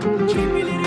Kimileri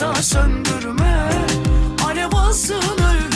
yanıyorsa söndürme. Alev alsın ölme